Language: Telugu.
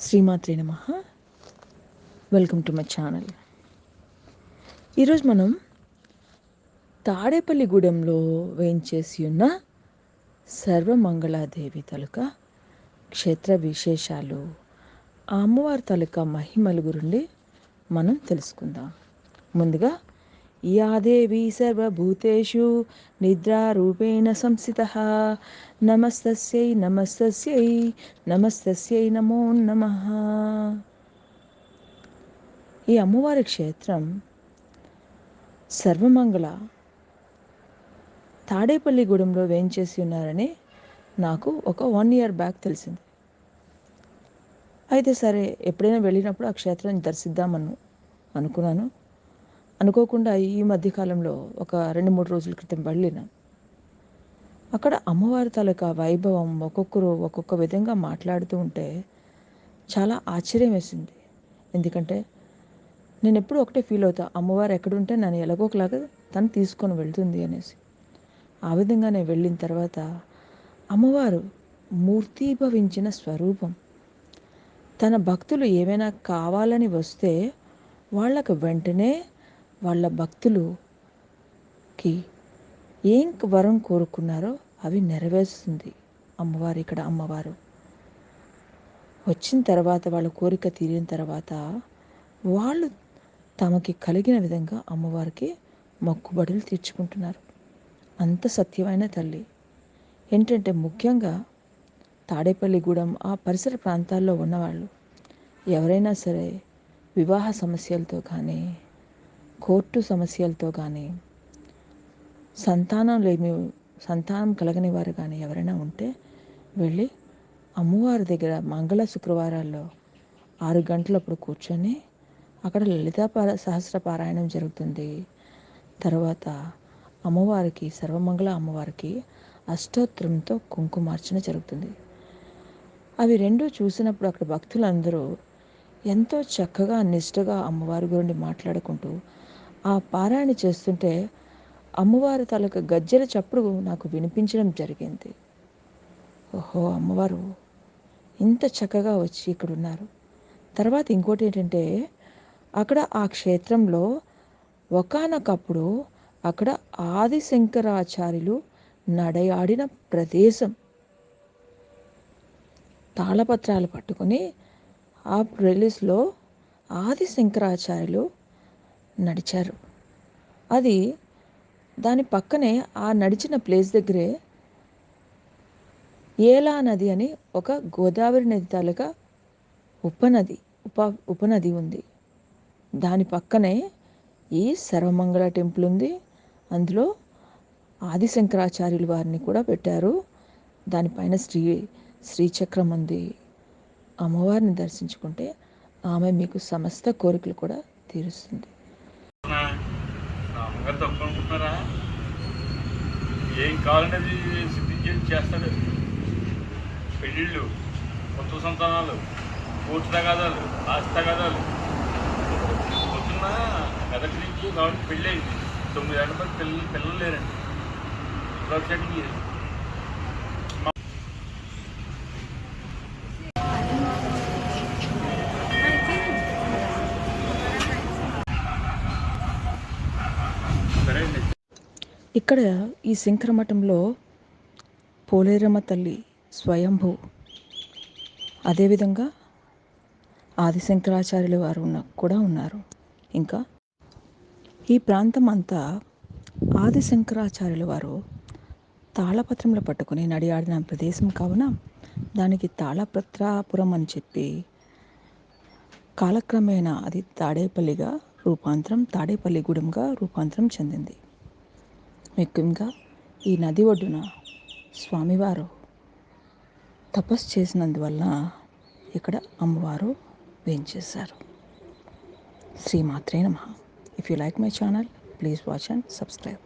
శ్రీమాత్రి నమ. వెల్కమ్ టు మై ఛానల్ ఈరోజు మనం తాడేపల్లిగూడెంలో వేయించేసి ఉన్న సర్వమంగళాదేవి తలుక క్షేత్ర విశేషాలు అమ్మవారి తలుక మహిమల గురించి మనం తెలుసుకుందాం. ముందుగా యా దేవీ సర్వభూతేషు నిద్రారూపేణ సంస్థిత నమస్తస్యై నమస్తస్యై నమస్తస్యై నమో నమ. ఈ అమ్మవారి క్షేత్రం సర్వమంగళ తాడేపల్లిగూడెంలో వేయించేసి ఉన్నారని నాకు ఒక వన్ ఇయర్ బ్యాక్ తెలిసింది. అయితే సరే ఎప్పుడైనా వెళ్ళినప్పుడు ఆ క్షేత్రాన్ని దర్శిద్దామను అనుకున్నాను. అనుకోకుండా ఈ మధ్యకాలంలో ఒక రెండు మూడు రోజుల క్రితం వెళ్ళిన అక్కడ అమ్మవారి తాలూకా వైభవం ఒక్కొక్కరు ఒక్కొక్క విధంగా మాట్లాడుతూ ఉంటే చాలా ఆశ్చర్యం వేసింది. ఎందుకంటే నేను ఎప్పుడు ఒకటే ఫీల్ అవుతా అమ్మవారు ఎక్కడుంటే నన్ను ఎలాగోకలాగా తను తీసుకొని వెళ్తుంది అనేసి. ఆ విధంగా నేను వెళ్ళిన తర్వాత అమ్మవారు మూర్తీభవించిన స్వరూపం. తన భక్తులు ఏమైనా కావాలని వస్తే వాళ్ళకు వెంటనే వాళ్ళ భక్తులుకి ఏం వరం కోరుకున్నారో అవి నెరవేరుస్తుంది. అమ్మవారు ఇక్కడ అమ్మవారు. వచ్చిన తర్వాత వాళ్ళ కోరిక తీరిన తర్వాత వాళ్ళు తమకి కలిగిన విధంగా అమ్మవారికి మొక్కుబడులు తీర్చుకుంటున్నారు. అంత సత్యమైన తల్లి. ఏంటంటే ముఖ్యంగా తాడేపల్లిగూడెం ఆ పరిసర ప్రాంతాల్లో ఉన్నవాళ్ళు ఎవరైనా సరే వివాహ సమస్యలతో కానీ కోర్టు సమస్యలతో కానీ సంతానం లేని సంతానం కలగని వారు కానీ ఎవరైనా ఉంటే వెళ్ళి అమ్మవారి దగ్గర మంగళ శుక్రవారాల్లో ఆరు గంటలప్పుడు కూర్చొని అక్కడ లలితా సహస్ర పారాయణం జరుగుతుంది. తర్వాత అమ్మవారికి సర్వమంగళ అమ్మవారికి అష్టోత్తరంతో కుంకుమార్చన జరుగుతుంది. అవి రెండు చూసినప్పుడు అక్కడ భక్తులందరూ ఎంతో చక్కగా నిష్ఠగా అమ్మవారి గురించి మాట్లాడుకుంటూ ఆ పారాయణ చేస్తుంటే అమ్మవారి తాలూకా గజ్జెల చప్పుడు నాకు వినిపించడం జరిగింది. ఓహో అమ్మవారు ఇంత చక్కగా వచ్చి ఇక్కడ ఉన్నారు తర్వాత ఇంకోటి ఏంటంటే అక్కడ ఆ క్షేత్రంలో ఒకనొకప్పుడు అక్కడ ఆదిశంకరాచార్యులు నడయాడిన ప్రదేశం. తాళపత్రాలు పట్టుకొని ఆ రిలీజ్లో ఆది శంకరాచార్యులు నడిచారు. అది దాని పక్కనే ఆ నడిచిన ప్లేస్ దగ్గరే ఏలా నది అని ఒక గోదావరి నది తాలూకా ఉపనది ఉప ఉపనది ఉంది. దాని పక్కనే ఈ సర్వమంగళ టెంపుల్ ఉంది. అందులో ఆదిశంకరాచార్యులు వారిని కూడా పెట్టారు. దానిపైన శ్రీ శ్రీచక్రం ఉంది. అమ్మవారిని దర్శించుకుంటే ఆమె మీకు సమస్త కోరికలు కూడా తీరుస్తుంది. తప్పు అనుకుంటున్నారా ఏం కావాలనేది అది సిద్ధి చేసి చేస్తాడు. పెళ్ళిళ్ళు కొత్త సంతానాలు కోర్టు తగాదాలు ఆస్తి తగాదాలు పొద్దున్న మెదటి నుంచి కాబట్టి పెళ్ళి అయింది తొమ్మిది ఏళ్ళ మంది పిల్లలు పిల్లలు లేరండి డ్రగ్ సెట్టింగ్ చేసి సరే అండి ఇక్కడ ఈ శంకర మఠంలో పోలేరమ్మ తల్లి స్వయంభూ. అదేవిధంగా ఆదిశంకరాచార్యుల వారు ఉన్న కూడా ఉన్నారు. ఇంకా ఈ ప్రాంతం అంతా ఆదిశంకరాచార్యుల వారు తాళపత్రంలో పట్టుకుని నడియాడిన ప్రదేశం కావున దానికి తాళపత్రాపురం అని చెప్పి కాలక్రమేణా అది తాడేపల్లిగా రూపాంతరం తాడేపల్లిగూడెంగా రూపాంతరం చెందింది. ముఖ్యంగా ఈ నది ఒడ్డున స్వామివారు తపస్సు చేసినందువల్ల ఇక్కడ అమ్మవారు వేయించేశారు శ్రీమాత్రే నమ. If you like my channel please watch and subscribe